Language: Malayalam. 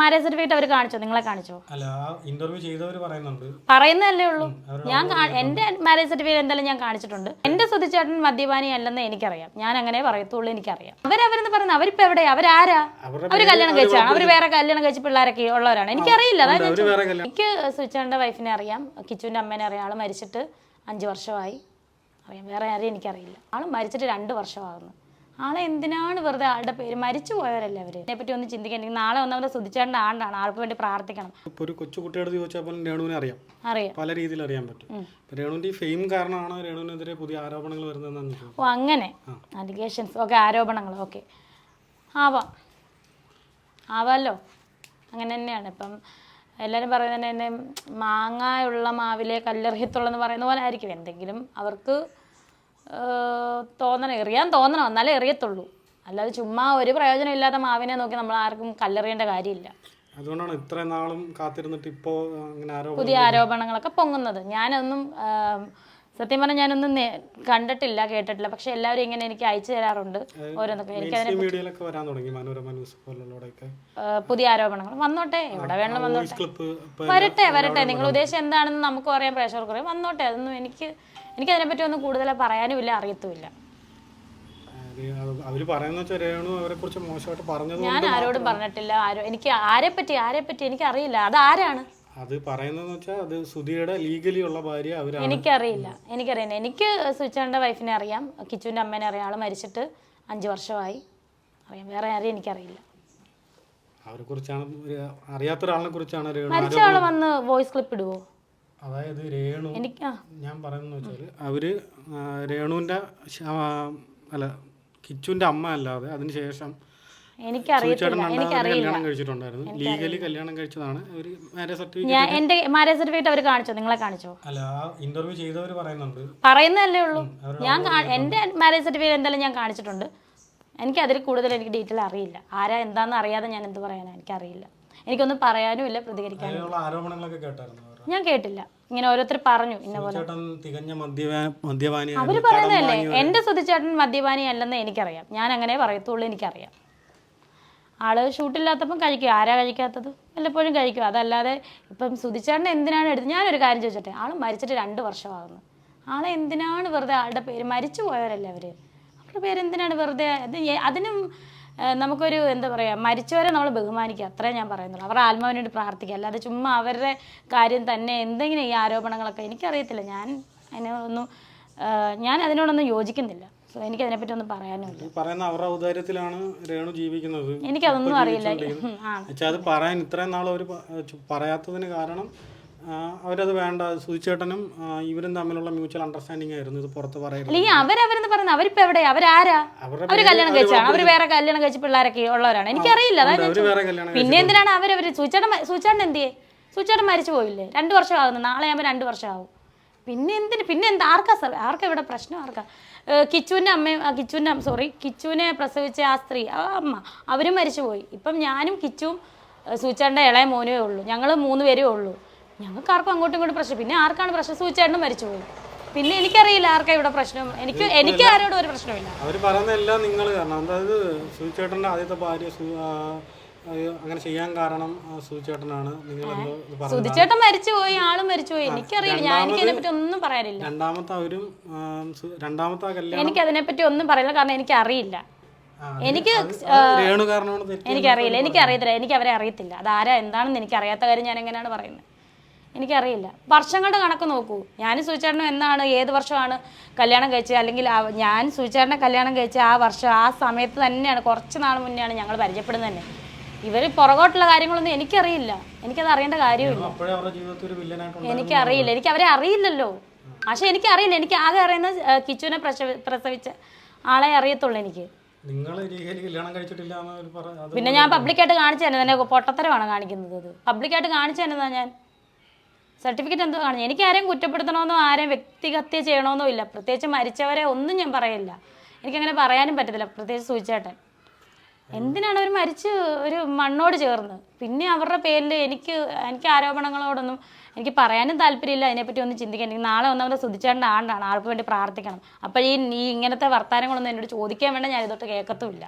മാരേജ് സർട്ടിഫിക്കറ്റ് അവർ കാണിച്ചോ? നിങ്ങളെ കാണിച്ചോ? അല്ല ഇന്റർവ്യൂ ചെയ്തവർ പറയുന്നുണ്ട്. പറയുന്നതല്ലേ ഉള്ളൂ. ഞാൻ എന്റെ മാരേജ് സർട്ടിഫിക്കറ്റ് എന്തായാലും ഞാൻ കാണിച്ചിട്ടുണ്ട്. എന്റെ സുധിച്ചേട്ടൻ മദ്യപാനി അല്ലെന്ന് എനിക്കറിയാം. ഞാൻ അങ്ങനെ പറയത്തുള്ളൂ എനിക്കറിയാം. അവരവരെന്ന് പറയുന്നത് അവരിപ്പോ എവിടെ അവരാരാ? ആരാ അവർ കല്യാണം കഴിച്ചാണ് അവർ വേറെ കല്യാണം കഴിച്ച പിള്ളേരൊക്കെ ഉള്ളവരാണ്. എനിക്കറിയില്ല. അതായത് എനിക്ക് സുതിച്ചേട്ടന്റെ വൈഫിനെ അറിയാം. കിച്ചുവിന്റെ അമ്മേനെ അറിയാം. ആൾ മരിച്ചിട്ട് അഞ്ച് വർഷമായി. അറിയാം. വേറെ ആരെയും എനിക്കറിയില്ല. ആൾ മരിച്ചിട്ട് രണ്ട് വർഷമാകുന്നു. ആളെ എന്തിനാണ് വെറുതെ ആളുടെ പേര് മരിച്ചു പോയവരല്ലേ അവർ? ഇതിനെപ്പറ്റി ഒന്ന് ചിന്തിക്കാൻ നാളെ ഒന്നവരെ ശ്രദ്ധിച്ചേണ്ട ആണ്ടാണ് ആൾക്ക് വേണ്ടി പ്രാർത്ഥിക്കണം. ഇപ്പൊ ഒരു കൊച്ചു കുട്ടിയോട് ചോദിച്ചാൽ രേണുവിനെ അറിയാം. അറിയാം. പല രീതിയിൽ അറിയാൻ പറ്റും. രേണുവിന്റെ ഫെയിം കാരണമാണ് രേണുവിനെതിരെ പുതിയ ആരോപണങ്ങൾ വരുന്നതെന്ന് ഓ അങ്ങനെ. അലിഗേഷൻസ് ഓക്കെ ആരോപണങ്ങൾ ഓക്കെ. ആവാം. ആവാമല്ലോ അങ്ങനെ തന്നെയാണ്. ഇപ്പം എല്ലാവരും പറയുന്നത് തന്നെ മാങ്ങായുള്ള മാവിലെ കല്ലെറിയത്തുള്ളെന്ന് പറയുന്ന പോലെ ആയിരിക്കും. എന്തെങ്കിലും അവർക്ക് തോന്നണം എറിയാൻ തോന്നണം എന്നാലേ എറിയത്തുള്ളൂ. അല്ലാതെ ചുമ്മാ ഒരു പ്രയോജനം ഇല്ലാത്ത മാവിനെ നോക്കി നമ്മൾ ആർക്കും കല്ലെറിയേണ്ട കാര്യമില്ല. അതുകൊണ്ടാണ് ഇത്രയും നാളും കാത്തിരുന്നിട്ട് ഇപ്പോ അങ്ങനെ ആരോപണം പുതിയ ആരോപണങ്ങളൊക്കെ പൊങ്ങുന്നത്. ഞാനൊന്നും സത്യം പറഞ്ഞാൽ ഞാനൊന്നും കണ്ടിട്ടില്ല കേട്ടിട്ടില്ല. പക്ഷെ എല്ലാവരും ഇങ്ങനെ എനിക്ക് അയച്ചു തരാറുണ്ട് ഓരോന്നൊക്കെ. എനിക്ക് പുതിയ ആരോപണങ്ങൾ. വന്നോട്ടെ. എവിടെ വേണം വന്നോട്ടെ. വരട്ടെ വരട്ടെ. നിങ്ങൾ ഉദ്ദേശം എന്താണെന്ന് നമുക്ക് അറിയാൻ പ്രേക്ഷകർക്ക് അറിയാം. വന്നോട്ടെ അതൊന്നും എനിക്ക് എനിക്ക് അതിനെപ്പറ്റി ഒന്നും കൂടുതൽ പറയാനും ഇല്ല അറിയത്തുമില്ല പറയുന്ന അവരെ കുറിച്ച് മോശമായിട്ട് പറഞ്ഞത് ഞാൻ ആരോടും പറഞ്ഞിട്ടില്ല. ആരോ എനിക്ക് ആരെ പറ്റി ആരെ പറ്റി എനിക്ക് അറിയില്ല അത് ആരാണ്? അത് പറയുന്നതെന്ന് വെച്ചാൽ അത് സുധിയുടെ ലീഗലി ഉള്ള ഭാര്യ എനിക്കറിയില്ല. എനിക്കറിയാം എനിക്ക് സുചേട്ടന്റെ വൈഫിനെ അറിയാം. കിച്ചുവിന്റെ അമ്മേനെ അറിയാം. ആൾ മരിച്ചിട്ട് അഞ്ച് വർഷമായി. അറിയാം. വേറെ ആരെയും എനിക്കറിയില്ല. അവരെ കുറിച്ചാണ് അറിയാത്ത ഒരാളിനെ കുറിച്ചാണ് മരിച്ച ആൾ വന്ന് വോയിസ് ക്ലിപ്പ് ഇടുവോ? അതായത് രേണു ഞാൻ പറയുന്നത് വെച്ചാൽ അവർ രേണുവിന്റെ അല്ല കിച്ചുവിന്റെ അമ്മ അല്ലാതെ അതിനുശേഷം ലീഗലി കല്യാണം കഴിച്ചതാണ്. അവർ മാരേജ് സർട്ടിഫിക്കറ്റ് അവർ കാണിച്ചോ? നിങ്ങളെ കാണിച്ചോ? അല്ല ഇന്റർവ്യൂ ചെയ്തവർ പറയുന്നുണ്ട്. പറയുന്നതല്ലേ ഉള്ളൂ. ഞാൻ എന്റെ മാരേജ് സർട്ടിഫിക്കറ്റ് എന്തായാലും ഞാൻ കാണിച്ചിട്ടുണ്ട്. എനിക്ക് അതിൽ കൂടുതൽ എനിക്ക് ഡീറ്റെയിൽ അറിയില്ല. ആരാ എന്താണെന്ന് അറിയാതെ ഞാൻ എന്ത് പറയാനാ എനിക്കറിയില്ല. എനിക്കൊന്നും പറയാനും ഇല്ല പ്രതികരിക്കാനും ഞാൻ കേട്ടില്ല. ഇങ്ങനെ ഓരോരുത്തർ പറഞ്ഞു ഇന്ന പോലെ. തികഞ്ഞ അവർ പറയുന്നതല്ലേ എന്റെ സുധിച്ചേട്ടൻ മദ്യപാനി അല്ലെന്ന് എനിക്കറിയാം. ഞാൻ അങ്ങനെ പറയത്തുള്ളൂ എനിക്കറിയാം. ആൾ ഷൂട്ടില്ലാത്തപ്പം കഴിക്കും. ആരാ കഴിക്കാത്തത്? വല്ലപ്പോഴും കഴിക്കും. അതല്ലാതെ ഇപ്പം സുധിച്ചേട്ടൻ എന്തിനാണ് എടുത്തത് ഞാനൊരു കാര്യം ചോദിച്ചോട്ടെ. ആൾ മരിച്ചിട്ട് രണ്ട് വർഷമാകുന്നു. ആളെ എന്തിനാണ് വെറുതെ ആളുടെ പേര് മരിച്ചു പോയവരല്ലേ അവർ? അവരുടെ പേര് എന്തിനാണ് വെറുതെ? അത് അതിനും നമുക്കൊരു എന്താ പറയുക മരിച്ചവരെ നമ്മൾ ബഹുമാനിക്കുക അത്രേ ഞാൻ പറയുന്നുള്ളൂ. അവരുടെ ആത്മാവിന് വേണ്ടി പ്രാർത്ഥിക്കുക. അല്ലാതെ ചുമ്മാ അവരുടെ കാര്യം തന്നെ എന്തെങ്കിലും ഈ ആരോപണങ്ങളൊക്കെ എനിക്കറിയത്തില്ല. ഞാൻ അതിനൊന്നും ഞാൻ അതിനോടൊന്നും യോജിക്കുന്നില്ല. സോ എനിക്ക് അതിനെപ്പറ്റി ഒന്നും പറയാനുമില്ല. ഈ പറയുന്ന അവരുടെ ഔദാര്യത്തിലാണ് രേണു ജീവിക്കുന്നത്. എനിക്കതൊന്നും അറിയില്ല. അത് പറയാൻ ഇത്രയും നാൾ അവർ പറയാത്തതിന് കാരണം അവരത് വേണ്ട. സുചേട്ടനും ഇവരും തമ്മിലുള്ള മ്യൂച്വൽ അണ്ടർസ്റ്റാൻഡിംഗ് ആയിരുന്നു. ഇത് പുറത്ത് പറയുന്നത് അല്ലെങ്കിൽ അവരവരെന്ന് പറയുന്നത് അവരിപ്പോ എവിടെ? അവരാരാ? അവർ കല്യാണം കഴിച്ചാണ് അവർ വേറെ കല്യാണം കഴിച്ച പിള്ളേരൊക്കെ ഉള്ളവരാണ്. എനിക്കറിയില്ല. പിന്നെ എന്തിനാണ് അവരവര് സൂചേട്ടൻ സുചേട്ടൻ എന്തിയെ? സുചേട്ടൻ മരിച്ചു പോയില്ലേ? രണ്ടു വർഷം ആകുന്നു നാളെ ആകുമ്പോൾ രണ്ടു വർഷം ആവും പിന്നെ എന്തിന്? പിന്നെ എന്താ? ആർക്കാ സാർ ആർക്കാ ഇവിടെ പ്രശ്നം? ആർക്കാ? കിച്ചുവിന്റെ അമ്മയും കിച്ചുവിന്റെ സോറി കിച്ചുവിനെ പ്രസവിച്ച ആ സ്ത്രീ ആ അമ്മ അവരും മരിച്ചുപോയി ഇപ്പം ഞാനും കിച്ചുവും സൂച്ചാണ്ട ഇളയ മോനേ ഉള്ളൂ. ഞങ്ങൾ മൂന്ന് പേരേ ഉള്ളൂ. ഞങ്ങൾക്ക് ആർക്കും അങ്ങോട്ടും ഇങ്ങോട്ടും പ്രശ്നം. പിന്നെ ആർക്കാണ് പ്രശ്നം? സൂചിച്ചേട്ടനും മരിച്ചു പോയി. പിന്നെ എനിക്കറിയില്ല ആർക്കാ ഇവിടെ പ്രശ്നം. എനിക്ക് എനിക്ക് ആരോടും ഒരു പ്രശ്നമില്ല അവർ പറയുന്ന എല്ലാം നിങ്ങൾ കാരണം. അതായത് സൂചിച്ചേട്ടന്റെ ആദ്യത്തെ ഭാര്യ അങ്ങനെ ചെയ്യാൻ കാരണം ആ, സുധിച്ചേട്ടനാണ് നിങ്ങൾ എന്തോ മരിച്ചു പോയി സുധിച്ചേട്ടൻ മരിച്ചുപോയി ആളും മരിച്ചുപോയി എനിക്കറിയില്ല. ഞാൻ എനിക്ക് അതിനെപ്പറ്റി ഒന്നും പറയാനില്ല. രണ്ടാമത്തെ അവരും രണ്ടാമത്തെ കല്യാണം എനിക്ക് അതിനെപ്പറ്റി ഒന്നും പറയില്ല കാരണം എനിക്ക് അറിയില്ല എനിക്ക് എനിക്കറിയില്ല എനിക്ക് അറിയത്തില്ല എനിക്ക് അവരെ അറിയത്തില്ല. അതാരാ? എന്താണെന്ന് എനിക്ക് അറിയാത്ത കാര്യം ഞാൻ എങ്ങനെയാണ് പറയുന്നത്? എനിക്കറിയില്ല. വർഷങ്ങളുടെ കണക്ക് നോക്കൂ. ഞാൻ സൂചേട്ടനും എന്നാണ് ഏത് വർഷമാണ് കല്യാണം കഴിച്ചത്? അല്ലെങ്കിൽ ഞാൻ സൂചേട്ടനെ കല്യാണം കഴിച്ച ആ വർഷം ആ സമയത്ത് തന്നെയാണ് കുറച്ച് നാൾ മുന്നെയാണ് ഞങ്ങൾ പരിചയപ്പെടുന്നത് തന്നെ. ഇവർ പുറകോട്ടുള്ള കാര്യങ്ങളൊന്നും എനിക്കറിയില്ല. എനിക്കത് അറിയേണ്ട കാര്യമില്ല. എനിക്കറിയില്ല. എനിക്ക് അവരെ അറിയില്ലല്ലോ. പക്ഷെ എനിക്കറിയില്ല. എനിക്ക് ആകെ അറിയുന്ന കിച്ചുവിനെ പ്രസവി പ്രസവിച്ച ആളെ അറിയത്തുള്ളൂ എനിക്ക്. പിന്നെ ഞാൻ പബ്ലിക്കായിട്ട് കാണിച്ചു തന്നെ തന്നെ പൊട്ടത്തരമാണ് കാണിക്കുന്നത്. അത് പബ്ലിക്കായിട്ട് കാണിച്ചു തന്നതാ ഞാൻ. സർട്ടിഫിക്കറ്റ് എന്തോ കാണുന്നത് എനിക്ക് ആരെയും കുറ്റപ്പെടുത്തണമെന്നോ ആരെയും വ്യക്തിഹത്യ ചെയ്യണമെന്നോ ഇല്ല പ്രത്യേകിച്ച് മരിച്ചവരെ ഒന്നും ഞാൻ പറയില്ല എനിക്കങ്ങനെ പറയാനും പറ്റത്തില്ല. പ്രത്യേകിച്ച് സൂചിച്ചേട്ടൻ എന്തിനാണ് അവർ മരിച്ച് ഒരു മണ്ണോട് ചേർന്ന്? പിന്നെ അവരുടെ പേരിൽ എനിക്ക് എനിക്ക് ആരോപണങ്ങളോടൊന്നും എനിക്ക് പറയാനും താല്പര്യമില്ല. അതിനെപ്പറ്റി ഒന്നും ചിന്തിക്കാൻ. എനിക്ക് നാളെ ഒന്നാമത് സുധിച്ചേട്ടന്റെ ആണ്ടാണ്. ആൾക്ക് വേണ്ടി പ്രാർത്ഥിക്കണം. അപ്പോൾ ഈ ഇങ്ങനത്തെ വർത്തമാനങ്ങളൊന്നും എന്നോട് ചോദിക്കാൻ വേണ്ട. ഞാൻ ഇതൊട്ട് കേൾക്കത്തുമില്ല.